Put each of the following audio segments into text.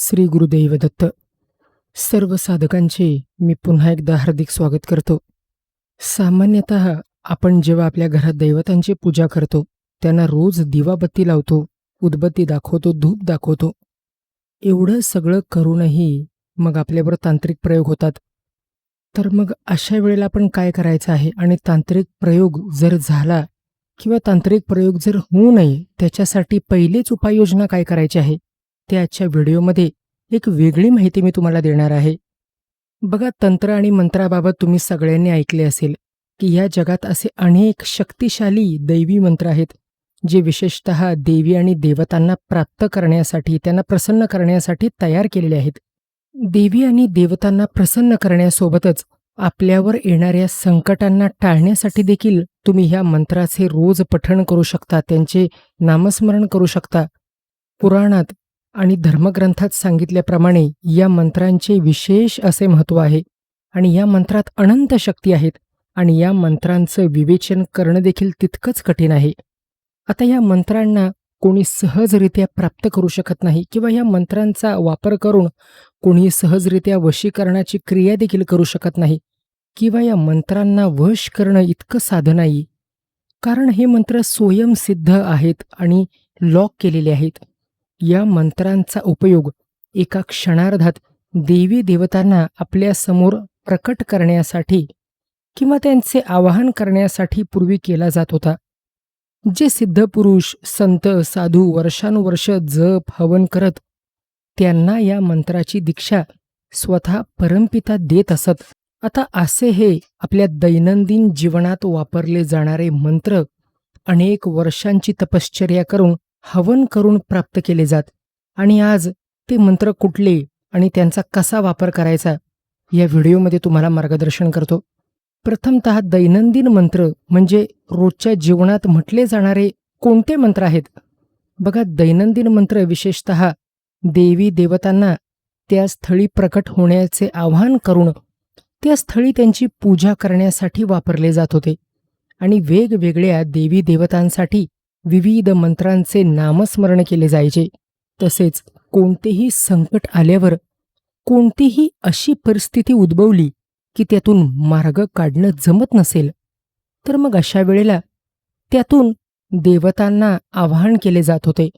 श्री गुरुदेव दत्त सर्व साधकांचे मी पुन्हा एकदा हार्दिक स्वागत करतो. सामान्यतः आपण जेव्हा आपल्या घरात दैवतांची पूजा करतो त्यांना रोज दिवाबत्ती लावतो उदबत्ती दाखवतो धूप दाखवतो. एवढं सगळं करूनही मग आपल्यावर तांत्रिक प्रयोग होतात. तर मग अशा वेळेला आपण काय करायचं आहे? आणि तांत्रिक प्रयोग जर झाला किंवा तांत्रिक प्रयोग जर होऊ नये त्याच्यासाठी पहिलेच उपाययोजना काय करायची आहे? ते आजच्या व्हिडिओमध्ये एक वेगळी माहिती मी तुम्हाला देणार आहे. बघा तंत्र आणि मंत्राबाबत तुम्ही सगळ्यांनी ऐकले असेल की या जगात असे अनेक शक्तिशाली दैवी मंत्र आहेत जे विशेषत देवी आणि देवतांना प्राप्त करण्यासाठी त्यांना प्रसन्न करण्यासाठी तयार केलेले आहेत. देवी आणि देवतांना प्रसन्न करण्यासोबतच आपल्यावर येणाऱ्या संकटांना टाळण्यासाठी देखील तुम्ही ह्या मंत्राचे रोज पठण करू शकता त्यांचे नामस्मरण करू शकता. पुराणात आणि धर्मग्रंथात सांगितल्याप्रमाणे या मंत्रांचे विशेष असे महत्त्व आहे. आणि या मंत्रात अनंत शक्ती आहेत. आणि या मंत्रांचं विवेचन करणं देखील तितकंच कठीण आहे. आता या मंत्रांना कोणी सहजरित्या प्राप्त करू शकत नाही किंवा या मंत्रांचा वापर करून कोणी सहजरित्या वशीकरणाची क्रिया देखील करू शकत नाही किंवा या मंत्रांना वश करणं इतकं साधं नाही. कारण हे मंत्र स्वयंसिद्ध आहेत आणि लॉक केलेले आहेत. या मंत्रांचा उपयोग एका क्षणार्धात देवी देवतांना आपल्यासमोर प्रकट करण्यासाठी किंवा त्यांचे आवाहन करण्यासाठी पूर्वी केला जात होता जे सिद्ध पुरुष संत साधू वर्षानुवर्ष जप हवन करत त्यांना या मंत्राची दीक्षा स्वतः परमपिता देत असत. आता असे हे आपल्या दैनंदिन जीवनात वापरले जाणारे मंत्र अनेक वर्षांची तपश्चर्या करून हवन करून प्राप्त केले जात. आणि आज ते मंत्र कुठले आणि त्यांचा कसा वापर करायचा या व्हिडिओमध्ये तुम्हाला मार्गदर्शन करतो. प्रथमत दैनंदिन मंत्र म्हणजे रोजच्या जीवनात म्हटले जाणारे कोणते मंत्र आहेत? बघा दैनंदिन मंत्र विशेषत देवी देवतांना त्या स्थळी प्रकट होण्याचे आवाहन करून त्या स्थळी त्यांची पूजा करण्यासाठी वापरले जात होते. आणि वेगवेगळ्या देवी देवतांसाठी विविध मंत्रांचे नामस्मरण केले जायचे. तसेच कोणतेही संकट आल्यावर कोणतीही अशी परिस्थिती उद्भवली की त्यातून मार्ग काढणं जमत नसेल. तर मग अशा वेळेला त्यातून देवतांना आवाहन केले जात होते.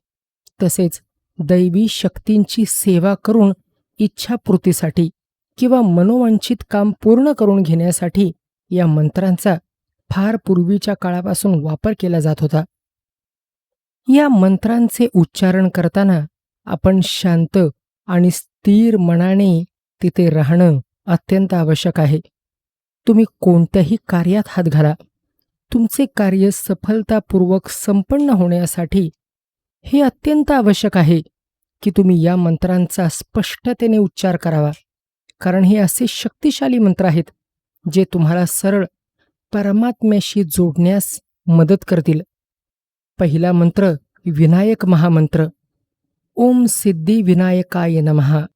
तसेच दैवी शक्तींची सेवा करून इच्छापूर्तीसाठी किंवा मनोवांछित काम पूर्ण करून घेण्यासाठी या मंत्रांचा फार पूर्वीच्या काळापासून वापर केला जात होता. या मंत्रांचे उच्चारण करताना आपण शांत आणि स्थिर मनाने तिथे राहणं अत्यंत आवश्यक आहे. तुम्ही कोणत्याही कार्यात हात घाला. तुमचे कार्य सफलतापूर्वक संपन्न होण्यासाठी हे अत्यंत आवश्यक आहे की तुम्ही या मंत्रांचा स्पष्टतेने उच्चार करावा. कारण हे असे शक्तिशाली मंत्र आहेत जे तुम्हाला सरळ परमात्म्याशी जोडण्यास मदत करतील. पहिला मंत्र विनायक महामंत्र. ओम सिद्धी विनायकाय नमहा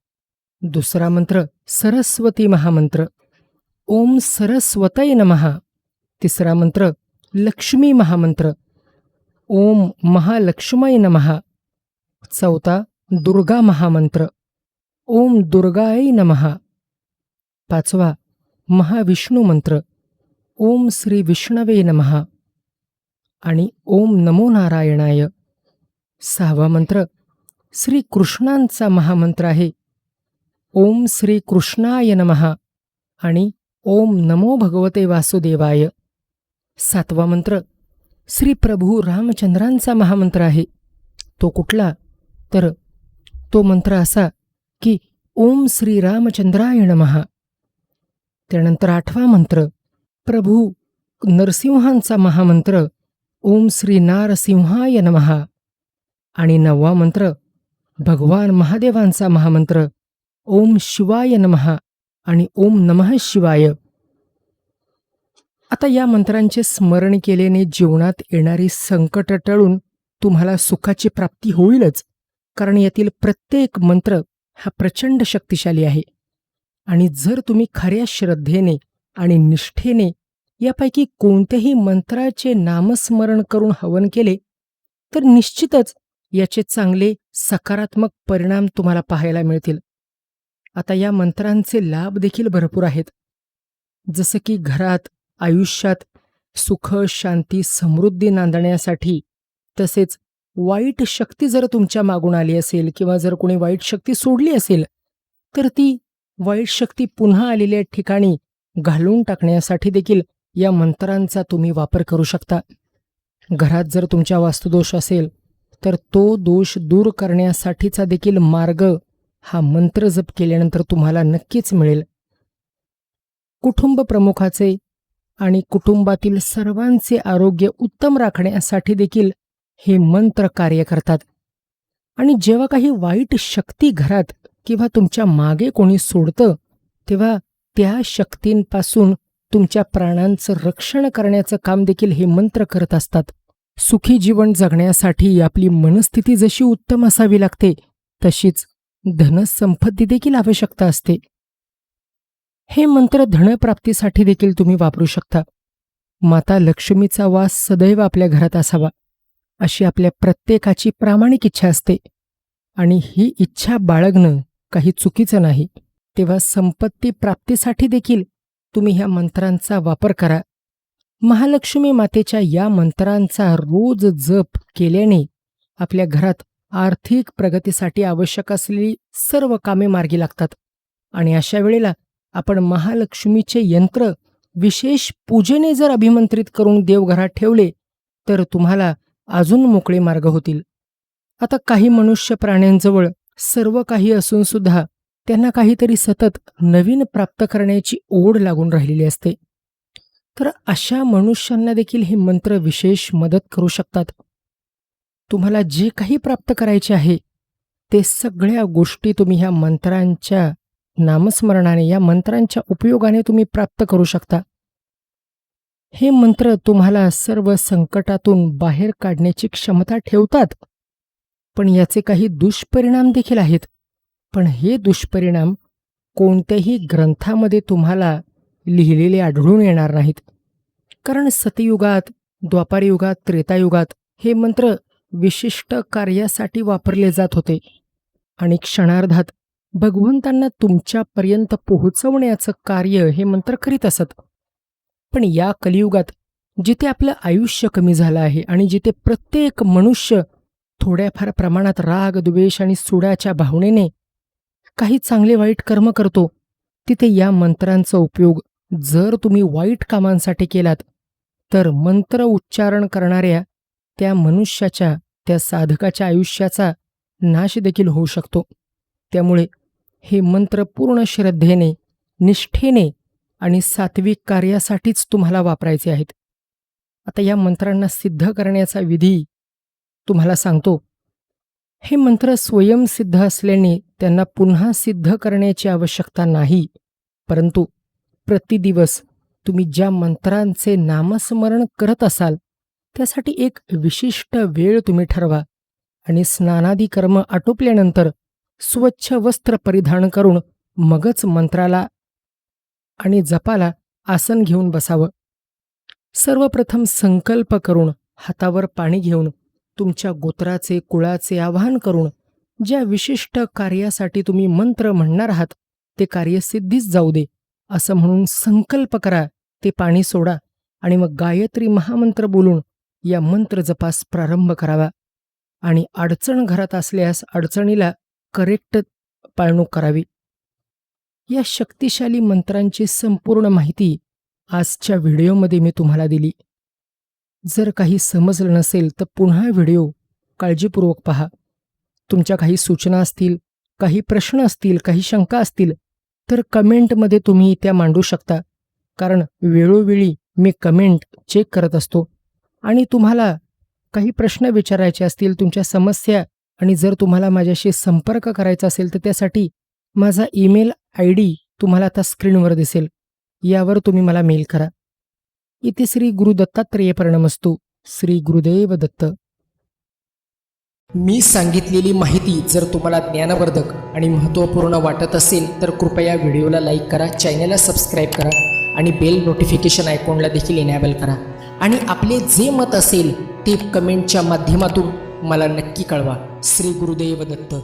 दुसरा मंत्र सरस्वती महामंत्र. ओम सरस्वतय नमहा तिसरा मंत्र लक्ष्मी महामंत्र. ओम महालक्ष्मय नमहा चौथा दुर्गा महामंत्र. ओम दुर्गाय नमहा पाचवा महाविष्णू मंत्र. ओम श्री विष्णवे नमहा आणि ओम नमो नारायणाय. सहावा मंत्र. श्री कृष्णांचा महामंत्र आहे. ओम श्री कृष्णाय नमहा आणि ओम नमो भगवते वासुदेवाय. सातवा मंत्र. श्री प्रभू रामचंद्रांचा महामंत्र आहे. तो कुठला? तर तो मंत्र असा की ओम श्री रामचंद्राय नमहा त्यानंतर आठवा मंत्र. प्रभू नरसिंहांचा महामंत्र. ओम श्री नारसिंहाय नमहा आणि नववा मंत्र भगवान महादेवांचा महामंत्र ओम शिवाय नमहा आणि ओम नमः शिवाय. आता या मंत्रांचे स्मरण केल्याने जीवनात येणारी संकट टळून तुम्हाला सुखाची प्राप्ती होईलच कारण यातील प्रत्येक मंत्र हा प्रचंड शक्तिशाली आहे. आणि जर तुम्ही खऱ्या श्रद्धेने आणि निष्ठेने यापैकी कोणत्याही मंत्राचे नामस्मरण करून हवन केले तर निश्चितच याचे चांगले सकारात्मक परिणाम तुम्हाला पाहायला मिळतील. आता या मंत्रांचे लाभ देखील भरपूर आहेत. जसं की घरात आयुष्यात सुख शांती समृद्धी नांदण्यासाठी तसेच वाईट शक्ती जर तुमच्या मागून आली असेल किंवा जर कोणी वाईट शक्ती सोडली असेल तर ती वाईट शक्ती पुन्हा आलेल्या ठिकाणी घालून टाकण्यासाठी देखील या मंत्रांचा तुम्ही वापर करू शकता. घरात जर तुमच्या वास्तुदोष असेल तर तो दोष दूर करण्यासाठीचा देखील मार्ग हा मंत्र जप केल्यानंतर तुम्हाला नक्कीच मिळेल. कुटुंब प्रमुखाचे आणि कुटुंबातील सर्वांचे आरोग्य उत्तम राखण्यासाठी देखील हे मंत्र कार्य करतात. आणि जेव्हा काही वाईट शक्ती घरात किंवा तुमच्या मागे कोणी सोडतं तेव्हा त्या शक्तींपासून तुमच्या प्राणांचं रक्षण करण्याचं काम देखील हे मंत्र करत असतात. सुखी जीवन जगण्यासाठी आपली मनस्थिती जशी उत्तम असावी लागते तशीच धनसंपत्ती देखील आवश्यकता असते. हे मंत्र धनप्राप्तीसाठी देखील तुम्ही वापरू शकता. माता लक्ष्मीचा वास सदैव आपल्या घरात असावा अशी आपल्या प्रत्येकाची प्रामाणिक इच्छा असते. आणि ही इच्छा बाळगणं काही चुकीचं नाही तेव्हा संपत्ती प्राप्तीसाठी देखील तुम्ही ह्या मंत्रांचा वापर करा. महालक्ष्मी मातेच्या या मंत्रांचा रोज जप केल्याने आपल्या घरात आर्थिक प्रगतीसाठी आवश्यक असलेली सर्व कामे मार्गी लागतात. आणि अशा वेळेला आपण महालक्ष्मीचे यंत्र विशेष पूजेने जर अभिमंत्रित करून देवघरात ठेवले तर तुम्हाला अजून मोकळे मार्ग होतील. आता काही मनुष्य प्राण्यांजवळ सर्व काही असून सुद्धा त्यांना काहीतरी सतत नवीन प्राप्त करण्याची ओढ लागून राहिलेली असते. तर अशा मनुष्यांना देखील हे मंत्र विशेष मदत करू शकतात. तुम्हाला जे काही प्राप्त करायचे आहे ते सगळ्या गोष्टी तुम्ही ह्या मंत्रांच्या नामस्मरणाने या मंत्रांच्या उपयोगाने तुम्ही प्राप्त करू शकता. हे मंत्र तुम्हाला सर्व संकटातून बाहेर काढण्याची क्षमता ठेवतात. पण याचे काही दुष्परिणाम देखील आहेत. पण हे दुष्परिणाम कोणत्याही ग्रंथामध्ये तुम्हाला लिहिलेले आढळून येणार नाहीत. कारण सतयुगात द्वापारयुगात त्रेतायुगात हे मंत्र विशिष्ट कार्यासाठी वापरले जात होते. आणि क्षणार्धात भगवंतांना तुमच्यापर्यंत पोहोचवण्याचं कार्य हे मंत्र करीत असत. पण या कलियुगात जिथे आपलं आयुष्य कमी झालं आहे आणि जिथे प्रत्येक मनुष्य थोड्याफार प्रमाणात राग द्वेष आणि सुडाच्या भावनेने काही चांगले वाईट कर्म करतो तिथे या मंत्रांचा उपयोग जर तुम्ही वाईट कामांसाठी केलात तर मंत्र उच्चारण करणाऱ्या त्या मनुष्याच्या त्या साधकाच्या आयुष्याचा नाश देखील होऊ शकतो. त्यामुळे हे मंत्र पूर्ण श्रद्धेने निष्ठेने आणि सात्विक कार्यासाठीच तुम्हाला वापरायचे आहेत. आता या मंत्रांना सिद्ध करण्याचा विधी तुम्हाला सांगतो. हे मंत्र स्वयंसिद्ध असल्याने त्यांना पुन्हा सिद्ध करण्याची आवश्यकता नाही. परंतु प्रतिदिवस तुम्ही ज्या मंत्रांचे नामस्मरण करत असाल त्यासाठी एक विशिष्ट वेळ तुम्ही ठरवा आणि स्नानादी कर्म आटोपल्यानंतर स्वच्छ वस्त्र परिधान करून मगच मंत्राला आणि जपाला आसन घेऊन बसावं. सर्वप्रथम संकल्प करून हातावर पाणी घेऊन तुमच्या गोत्राचे कुळाचे आवाहन करून ज्या विशिष्ट कार्यासाठी तुम्ही मंत्र म्हणणार आहात ते कार्य सिद्धीच जाऊ दे असं म्हणून संकल्प करा ते पाणी सोडा आणि मग गायत्री महामंत्र बोलून या मंत्र जपास प्रारंभ करावा. आणि अडचण घरात असल्यास अडचणीला करेक्ट पाळणूक करावी. या शक्तिशाली मंत्रांची संपूर्ण माहिती आजच्या व्हिडिओमध्ये मी तुम्हाला दिली. जर काही समजलं नसेल तर पुन्हा व्हिडिओ काळजीपूर्वक पहा. तुमच्या काही सूचना असतील काही प्रश्न असतील काही शंका असतील तर कमेंटमध्ये तुम्ही त्या मांडू शकता. कारण वेळोवेळी मी कमेंट चेक करत असतो. आणि तुम्हाला काही प्रश्न विचारायचे असतील तुमच्या समस्या आणि जर तुम्हाला माझ्याशी संपर्क करायचा असेल तर त्यासाठी माझा ईमेल आय डी तुम्हाला आता स्क्रीनवर दिसेल. यावर तुम्ही मला मेल करा. इथे श्री गुरु दत्तात्रेय प्रणमस्तू श्री गुरुदेव दत्त. मी सांगितलेली माहिती जर तुम्हाला ज्ञानवर्धक आणि महत्त्वपूर्ण वाटत असेल तर कृपया व्हिडिओला लाईक करा चॅनलला सबस्क्राईब करा आणि बेल नोटिफिकेशन आयकॉनला देखील इनॅबल करा. आणि आपले जे मत असेल ते कमेंटच्या माध्यमातून मला नक्की कळवा. श्री गुरुदेव दत्त.